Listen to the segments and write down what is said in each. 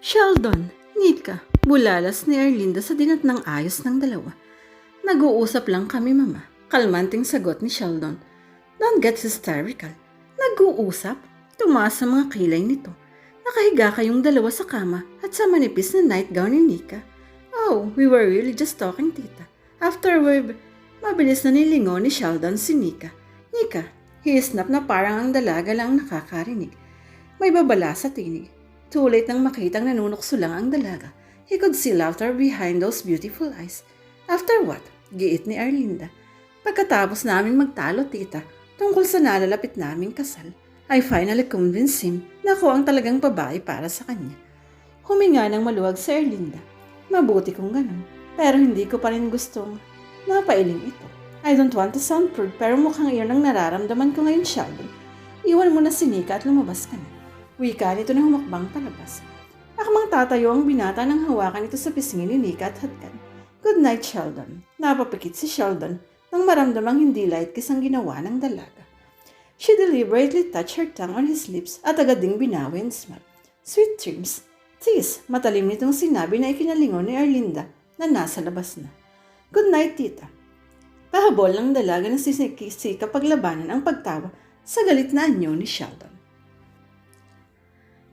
Sheldon, Nika, bulalas ni Erlinda sa dinat ng ayos ng dalawa. Nag-uusap lang kami, mama. Kalmanting sagot ni Sheldon. Don't get hysterical. Nag-uusap? Tumaas sa mga kilay nito. Nakahiga kayong dalawa sa kama at sa manipis na nightgown ni Nika. Oh, we were really just talking, tita. Afterward, mabilis na nilingo ni Sheldon si Nika. Nika, hiisnap na parang ang dalaga lang nakakarinig. May babala sa tinig. Too late nang makitang nanunukso lang ang dalaga. He could see laughter behind those beautiful eyes. After what? Giit ni Arlinda. Pagkatapos namin magtalo, tita, tungkol sa nalalapit naming kasal, I finally convinced him na ako ang talagang babae para sa kanya. Huminga ng maluwag si Erlinda. Mabuti kung ganun. Pero hindi ko pa rin gustong napailing ito. I don't want to sound prude pero mukhang iyon ang nararamdaman ko ngayon, Sheldon. Iwan mo na si Nika at lumabas ka na. Wika nito na humakbang palabas. Akmang tatayo ang binata nang hawakan ito sa pisngi ni Nika at hatkan. Good night, Sheldon. Napapikit si Sheldon nang maramdamang hindi light kiss ang ginawa ng dalaga. She deliberately touched her tongue on his lips at agad ding binawi and smiled. Sweet dreams. Tis, matalim nitong sinabi na ikinalingon ni Arlinda na nasa labas na. Good night, tita. Pahabol ng dalaga na sisikisi kapag labanan ang pagtawa sa galit na anyo ni Sheldon.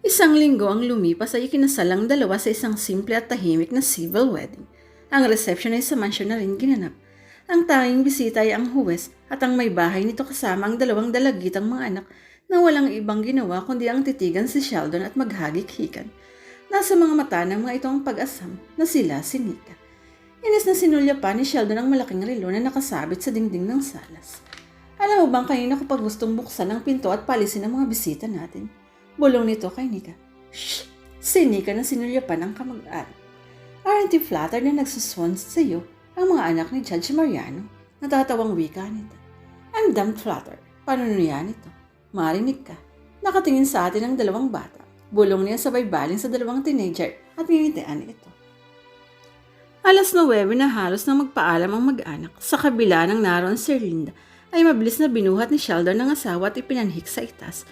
Isang linggo ang lumipas ay ikinasal ang dalawa sa isang simple at tahimik na civil wedding. Ang reception ay sa mansyon na rin ginanap. Ang tanging bisita ay ang huwes at ang may bahay nito kasama ang dalawang dalagitang mga anak na walang ibang ginawa kundi ang titigan si Sheldon at maghagik-hikan. Nasa mga mata ng mga ito ang pag-asam na sila si Nika. Inis na sinulya pa ni Sheldon ang malaking relo na nakasabit sa dingding ng salas. Alam mo bang kanina ko pa gustong buksan ang pinto at palisin ang mga bisita natin? Bulong nito kay Nika. Shh! Si Nika na sinulya pa ng kamag-anak. Aren't you flattered na nagsuswan sa iyo ang mga anak ni Judge Mariano? Natatawang wika nito. I'm damn flattered. Paano yan ito? Marinig ka. Nakatingin sa atin ang dalawang bata. Bulong niya sabay baling sa dalawang teenager at ngingitian ito. Alas 9 na halos nang magpaalam ang mag-anak sa kabila ng naroon si Linda ay mabilis na binuhat ni Sheldon ng asawa at ipinanhik sa itas.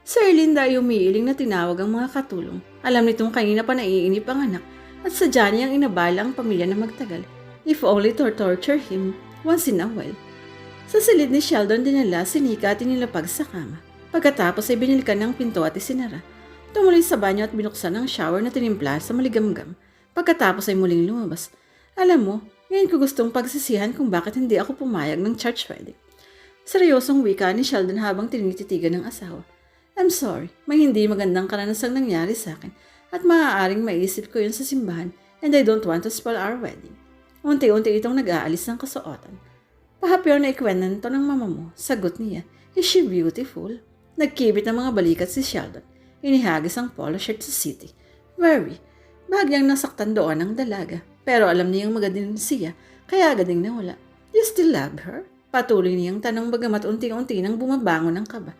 Sir Linda ay umiiling na tinawag ang mga katulong. Alam nitong kanina pa naiinip ang anak at sadya niyang inabala ang pamilya na magtagal, if only to torture him once in a while. Sa silid ni Sheldon dinala si Nika at inilapag sa kama. Pagkatapos ay binilikan ng pinto at isinara. Tumuloy sa banyo at binuksan ang shower na tinimpla sa maligamgam. Pagkatapos ay muling lumabas. Alam mo, ngayon ko gustong pagsisihan kung bakit hindi ako pumayag ng church wedding. Seryosong wika ni Sheldon habang tinititigan ng asawa. I'm sorry, may hindi magandang karanasang nangyari sa akin at maaaring maisip ko yun sa simbahan and I don't want to spoil our wedding. Unti-unti itong nag-aalis ng kasuotan. Pahapyaw na ikwenan to ng mama mo, sagot niya. Is she beautiful? Nagkibit ng mga balikat si Sheldon. Inihagis ang polo shirt sa city. Very. Bahagyang nasaktan doon ang dalaga. Pero alam niyang magandang siya, kaya agad ding nawala. You still love her? Patuloy niyang tanong bagamat unti-unti nang bumabangon ng kaba.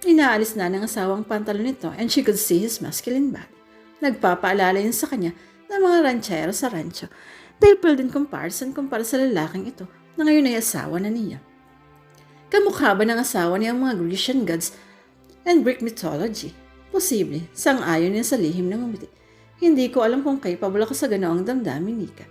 Inaalis na ng asawang pantalon nito and she could see his masculine body. Nagpapaalala yun sa kanya ng mga ranchero sa rancho. They build in comparison kumpara sa lalaking ito na ngayon ay asawa na niya. Kamukha ba ng asawa niya ang mga Grecian gods and Greek mythology? Posible, sang-ayon niya sa lihim ng umiti. Hindi ko alam kung capable ako sa ganoong damdamin, Nika.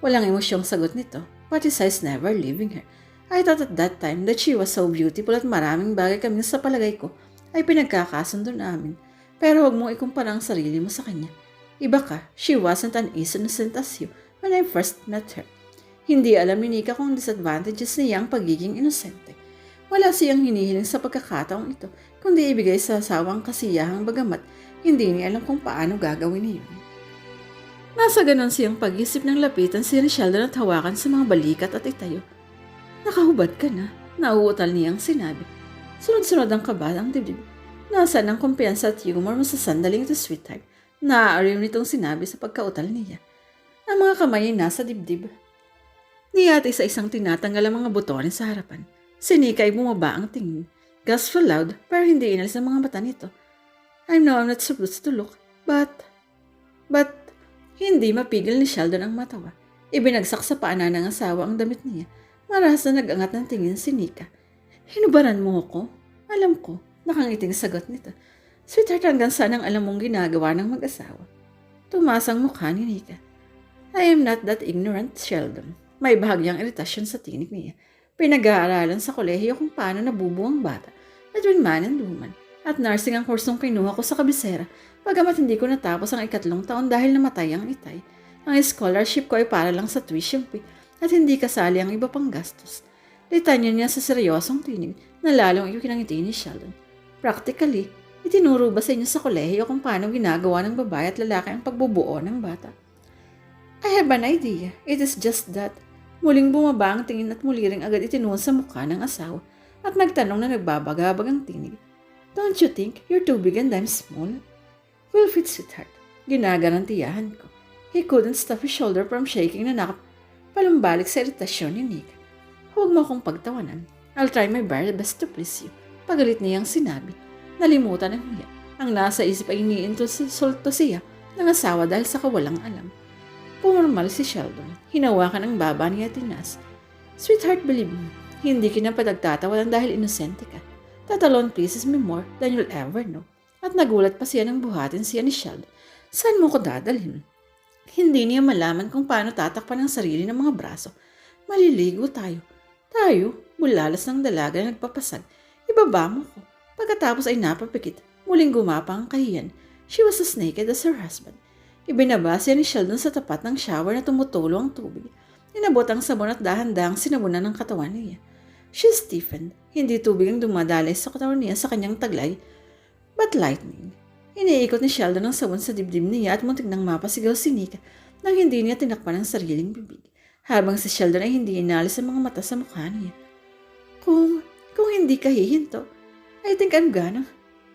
Walang emosyong sagot nito, but his eyes never leaving her. I thought at that time that she was so beautiful at maraming bagay kami sa palagay ko ay pinagkakasundo namin. Pero huwag mong ikumpara ang sarili mo sa kanya. Iba ka, she wasn't an innocent as you when I first met her. Hindi alam ni Nika kung disadvantages niya ang pagiging inosente. Wala siyang hinihiling sa pagkakataong ito, kundi ibigay sa asawang kasiyahang bagamat hindi niya alam kung paano gagawin niyon. Nasa ganon siyang pag-isip ng lapitan si Sheldon at hawakan sa mga balikat at itayo. Nakahubad ka na, nauutal niyang sinabi. Sunod-sunod ang kaba ang dibdib. Nasaan ang kumpiyansa at humor mo sa sandaling ito, sweetheart? Naaariw nitong sinabi sa pagkautal niya. Ang mga kamay ay nasa dibdib. Niyati sa isang tinatanggal ang mga butones sa harapan. Si Nika ay bumaba ang tingin. Gasped loud pero hindi inalis ang mga mata nito. I know I'm not supposed to look, but... But... Hindi mapigil ni Sheldon ang matawa. Ibinagsak sa paanan ng asawa ang damit niya. Marahas na nag-angat ng tingin si Nika. Hinubaran mo ako? Alam ko, nakangiting sagot nito. Sweetheart, hanggang saan ang alam mong ginagawa ng mag-asawa? Tumasang mukha ni Nika. I am not that ignorant, Sheldon. May bahagyang iritasyon sa tinig niya. Pinag-aaralan sa kolehiyo kung paano nabubuang bata between man and woman. At nursing ang kursong kinuha ko sa kabisera, pagamat hindi ko natapos ang ikatlong taon dahil namatay ang itay. Ang scholarship ko ay para lang sa tuition fee at hindi kasali ang iba pang gastos. Litanya niya sa seryosong tinig na lalong ikinangiti ni Sheldon. Practically, itinuro ba sa inyo sa kolehiyo kung paano ginagawa ng babae at lalaki ang pagbubuo ng bata? I have an idea. It is just that. Muling bumaba ang tingin at muli ring agad itinuon sa mukha ng asawa at nagtanong na nagbabagabag ang tinig. Don't you think you're too big and I'm small? Fit, sweetheart. Ginagarantiyahan ko. He couldn't stop his shoulder from shaking na nakap palumbalik sa iritasyon ni Nick. Huwag mo akong pagtawanan. I'll try my very best to please you. Pagalit niyang sinabi. Nalimutan ang niya. Ang nasa isip ay iniinto si sulto siya ng asawa dahil sa kawalang alam. Pumarmal si Sheldon. Hinawakan ang baba niya tinas. Sweetheart, believe me, hindi kita pagtatawanan dahil inosente ka. That alone pleases me more than you'll ever know. At nagulat pa siya nang buhatin siya ni Sheldon. Saan mo ko dadalhin? Hindi niya malaman kung paano tatakpan ang sarili ng mga braso. Maliligo tayo. Tayo, bulalas ng dalaga na nagpapasag. Ibaba mo ko. Pagkatapos ay napapikit. Muling gumapa ang kahiyan. She was as naked as her husband. Ibinaba siya ni Sheldon sa tapat ng shower na tumutulo ang tubig. Inabot ang sabon at dahan-dahang sinabunan ng katawan niya. She stiffened. Hindi tubig ang dumadalay sa katawan niya sa kanyang taglay, but lightning. Iniikot ni Sheldon ang sabon sa dibdib niya at muntik nang mapasigaw si Nika nang hindi niya tinakpan ang sariling bibig. Habang si Sheldon ay hindi inalis ang mga mata sa mukha niya. Kung, kung hindi ka hihinto, I think I'm gonna,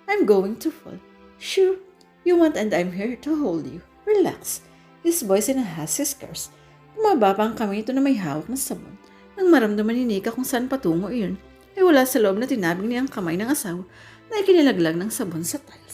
I'm going to fall. Sure, you want and I'm here to hold you. Relax. His voice in a husky curse. Bumaba pa ang kamay ito na may hawak na sabon. Nang maramdaman ni Nika kung saan patungo iyon, ay wala sa loob na tinabing niya ang kamay ng asawa na ikinilaglag ng sabon sa tiles.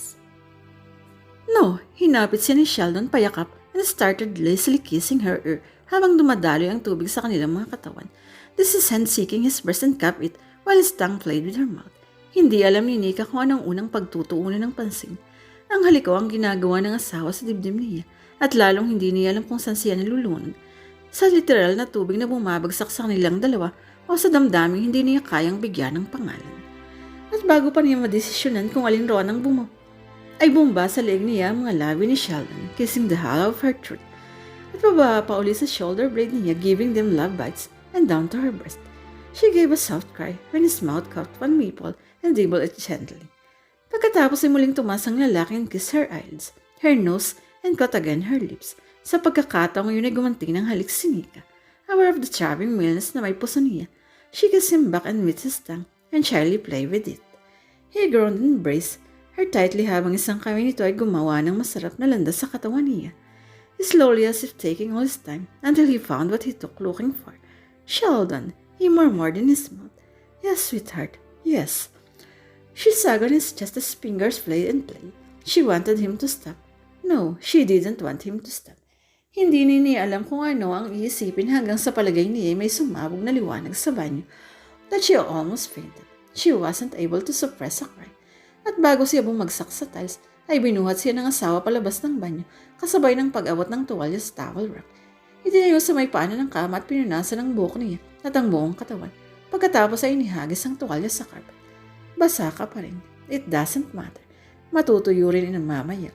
No, hinapit siya ni Sheldon payakap and started lazily kissing her ear habang dumadaloy ang tubig sa kanilang mga katawan. This is hand seeking his breast and cup it while his tongue played with her mouth. Hindi alam ni Nika kung anong unang pagtutuunan ng pansin. Ang halikaw ang ginagawa ng asawa sa dibdib niya at lalong hindi niya alam kung saan siya nalulunod. Sa literal na tubig na bumabagsak sa kanilang dalawa o sa damdaming hindi niya kayang bigyan ng pangalan. At bago pa niya madesisyonan kung alin roon ang bumo, ay bumba sa leeg niya mga labi ni Sheldon, kissing the hollow of her throat. At baba pa uli sa shoulder blade niya, giving them love bites and down to her breast. She gave a soft cry when his mouth caught one nipple and dribbled it gently. Pagkatapos ay muling tumas ang lalaki and kissed her eyelids, her nose, and caught again her lips. Sa pagkakataong yun ay gumanting ng halik si Nika. Aware of the charming maleness na may puso niya, she kissed him back and with his tongue and shyly played with it. He groaned and embraced her tightly habang isang kamay nito ay gumawa ng masarap na landas sa katawan niya. Slowly as if taking all his time until he found what he took looking for. Sheldon, he murmured in his mouth. Yes, sweetheart, yes. She sag on his chest as fingers played and played. She wanted him to stop. No, she didn't want him to stop. Hindi ni niya alam kung ano ang iisipin hanggang sa palagay niya may sumabog na liwanag sa banyo that she almost fainted. She wasn't able to suppress a cry. At bago siya bumagsak sa tiles, ay binuhat siya ng asawa palabas ng banyo kasabay ng pag-abot ng tuwalya sa towel rack. Itinayo sa may paanan ng kama at pinunasan ang buhok niya at ang buong katawan. Pagkatapos ay inihagis ang tuwalya sa carpet. Basa ka pa rin. It doesn't matter. Matutuyo rin ng mamaya.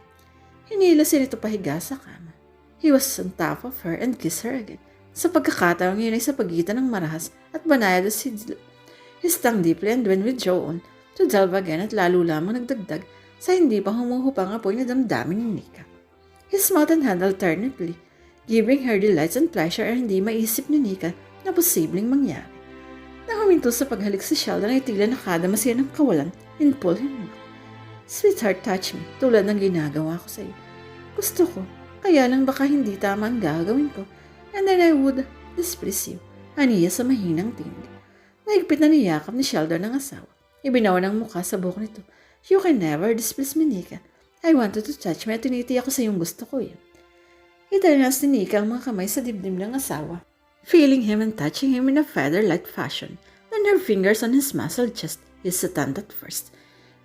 Hinila siya nito pahiga sa kama. He was on top of her and kissed her again. Sa pagkakataong yun ay sa pagitan ng marahas at banayad si He stung deeply and when withdraw on to delve again at lalo lamang nagdagdag sa hindi pa humuhupang apoy na damdamin ni Nika. He smiled and hand alternately, giving her delights and pleasure at hindi maisip ni Nika na posibleng mangyari. Nang huminto sa paghalik si Sheldon ay tila nakadama siya ng kawalan and pull him in. Sweetheart, touch me, tulad ng ginagawa ko sa iyo. Gusto ko, kaya lang baka hindi tama ang gagawin ko, and then I would displease you. Aniya sa mahinang tingin. Naigpit na niyakap ni Sheldon ng asawa. Ibinaw ng mukha sa buhok nito. You can never displease me, Nika. I wanted to touch me at tinitiyak ko sa iyong gusto ko yun. Italinas ni Nika ang mga kamay sa dibdib ng asawa, feeling him and touching him in a feather-light fashion. Then her fingers on his muscled chest hesitant at first.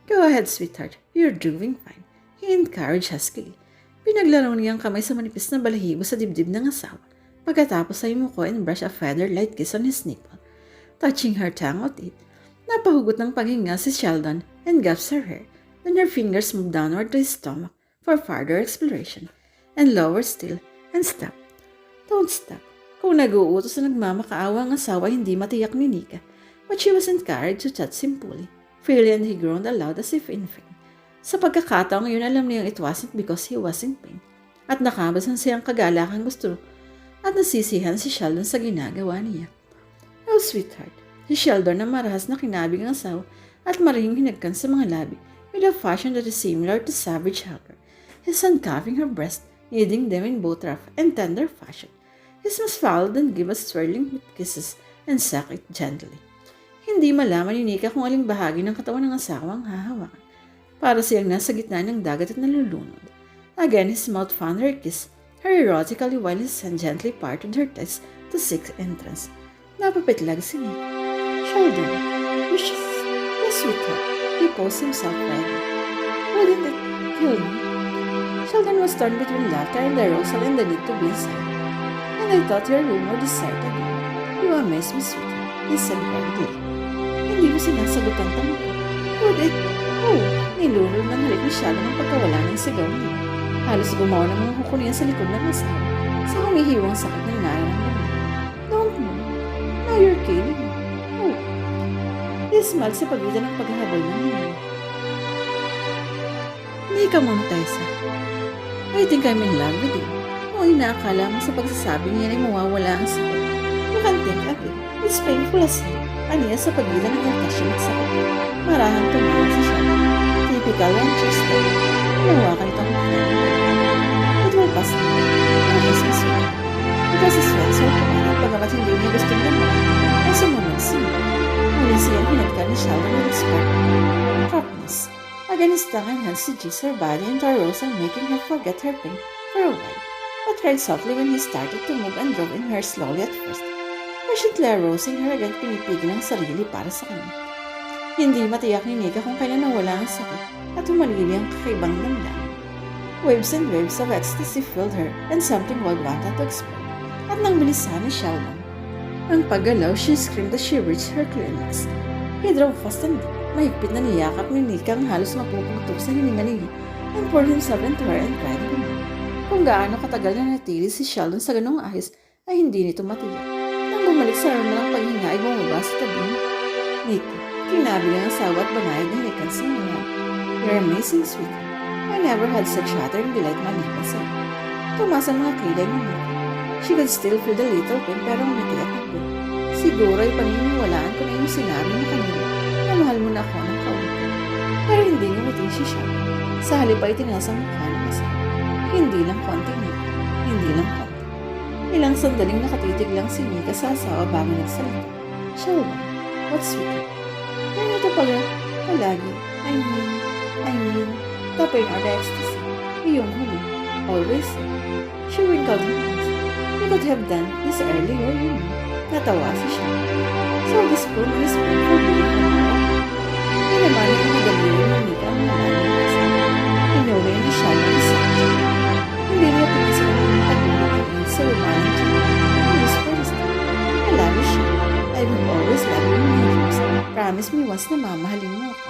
Go ahead, sweetheart. You're doing fine. He encouraged huskily. Pinaglaro niya ang kamay sa manipis na balahibo sa dibdib ng asawa. Pagkatapos ay muko and brush a feather-light kiss on his nipple. Touching her tongue on it, napahugot ng paghinga si Sheldon and gaps her hair. Then her fingers moved downward to his stomach for further exploration. And lower still, and stop. Don't stop. Kung nag-uutos na nagmamakaawa ang asawa, hindi matiyak ni Nika. But she was encouraged to chat simply. Freely and he groaned aloud as if in pain. Sa pagkakataong yun, alam niyang it wasn't because he was in pain. At nakabasan siyang kagalakan gusto at nasisihan si Sheldon sa ginagawa niya. Oh, sweetheart. Si Sheldon na marahas na kinabig ang asawa at marihing hinagkan sa mga labi with a fashion that is similar to savage hugger. His uncuffing her breast, kneading them in both rough and tender fashion. His mas followed and give us swirling with kisses and suck it gently. Hindi malaman ni Nika kung aling bahagi ng katawan ng asawa ang hahawakan. Para siyang nasa gitna ng dagat at nalulunod. Again, his mouth found her kiss, her erotically while his hand gently parted her test to seek entrance. Napapitlag si Nika. Sheldon, yes, sweetheart. He posed himself ready. Wouldn't it kill me? Sheldon was torn between laughter and arousal and the need to be inside. And I thought your rumor deserted you. Amaze me, sweetheart. He said proudly. Hindi mo sinasagot ang tanong ko. Would it? Oh, nilulul ng halik ni Sheldon ang pagkawala ng sigaw niya. Halos gumawa ng mga kuko sa likod ng asawa sa humihiwang sakit ng nararamdaman. Don't know. Now you're kidding me. He smiled sa pagitan ng paghahabol ng niya. Hindi ka Montesa. I think I'm in love with you. Kung inaakala mo sa pagsasabi niya ay mawawala ang sakit. You can think of it. It's painful as hell. Aniya sa pagitan ng irritasyon at sakit. Marahang tumawa si siya. Typical Manchester. Hinawakan ito ang niya. It will pass now. Nangis mas sweet. Because his friends are pumalat pagamat hindi niya gustong naman. Ay sumunod siya. Muli siyang hinagka ni Sheldon. Again, his tongue and hands seduced her body and and making her forget her pain for a while, but cried softly when he started to move and drove in her slowly at first. Patiently arousing her again, pinipigil ang sarili para sa kanya. Hindi matiyak ni Nika kung kailan nawala ang sakit at humalili ang kakaibang damdamin. Waves and waves of ecstasy filled her and something wild wanted to explode. At nang bilisan ni Sheldon, ang paggalaw, she screamed as she reached her climax. He drove fast and. Mahigpit na niyakap ni Nika ang halos mapupugtog sa hininga niya and poured himself into her and cried again. Kung gaano katagal na natili si Sheldon sa ganong ahis ay hindi nito matiyak. Nang bumalik sa aroma ng paghinga ay bumaba sa tabi niya. Nika, kinabig ang asawa at banayad na hinikan sa mga. You're amazing, sweetheart. I never had such utter delight manikan sa. Tumas ang mga kilay ni Nika. She could still feel the little pain pero umiti at. Siguro ay paniniwalaan ko na yung sinabi mo kanina na mahal mo na ako ng kaunti. Pero hindi ngumiti si siya. Sa halip ay tinasang mukha ng asawa. Hindi lang konti Nika. Hindi lang konti. Ilang sandaling nakatitig lang si Nika sa asawa bago nagsalita. Sheldon, what's with it? Ganito pala, palagi. I mean, I mean, tapin or the ecstasy. Iyong huli. Always. She wrinkled her eyes. We could have done this earlier, you know. Natawa si siya. So this spoon is spoon for being a Pinamali ang madaliri ng Nika ang malalim ng asawa. Inuwi ni siya ng isa. Hindi niya pinisip ang pagbubutin sa rumahan niya. Ang whisper is that, I love you, siya. I will always love you dreams. Promise me once na mamahalin mo ako.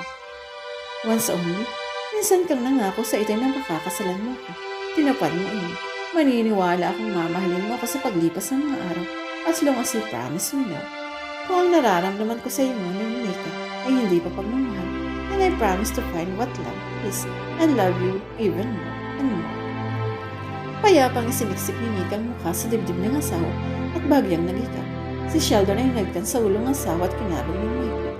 Once only, minsan kang nangako sa itin na makakasalan mo ako. Tinapad mo iyon. Maniniwala akong mamahalin mo ako sa paglipas ng mga araw as long as you promise me now. Kung ang nararamdaman ko sa iyo ngayon, Nika, ay hindi pa pagmamahal, then I promise to find what love is and love you even more and more. Payapang isiniksik ni Nika ang mukha sa dibdib ng asawa at bagyang nagikap. Si Sheldon ay nagtan sa ulong asawa at kinabig ng mahigpit.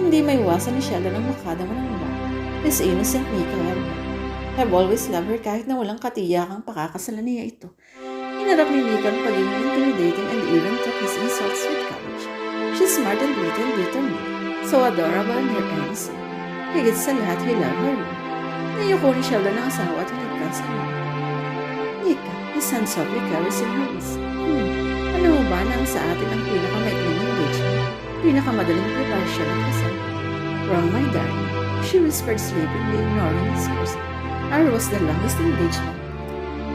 Hindi may iwasan ni Sheldon ang makadama ng iba. His innocent Nika. Have always loved her kahit na walang katiyakang pakakasalan niya ito. Hinarap ni ang pagiging intimidating and even took his insults with courage. She's smart and and determined. So adorable and her innocent. Higit sa lahat, he loved her. Nayuko ni Sheldon ang asawa at hinagkan sa niya. Nika, his hand softly carries in her wrist. Hmm, ano mo ba na sa atin ang pinakamaikling engagement? Pinakamadaling preparasyon at kasal? Wrong, my darling. She whispered sleepingly, ignoring his words. Ours was the longest engagement.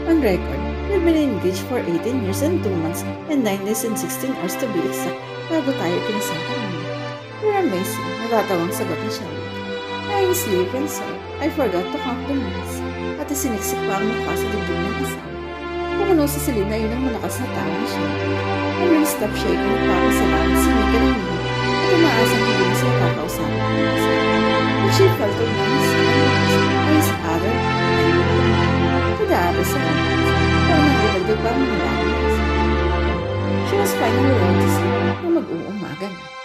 On record, we've been engaged for 18 years and 2 months and 9 days and 16 hours to be exact bago tayo kinasal kanina. You're amazing, natatawang sagot ni Shelly. I sleep and so, I forgot to count the minutes. At isiniksik pa ang mukha sa dibdib ng asawa. Pumuno sa silid na yun ang malakas na tawa ni Shelly. And will stop shaking at papasalamat si Mika ng mga at umaasang hindi na siya kakausapin ng asawa. But she felt her mom's and his other and Kadaari sa kanya. Pero nang idagdag pa ang malaman niya. She was finally ready to sleep na mag-uumaga na.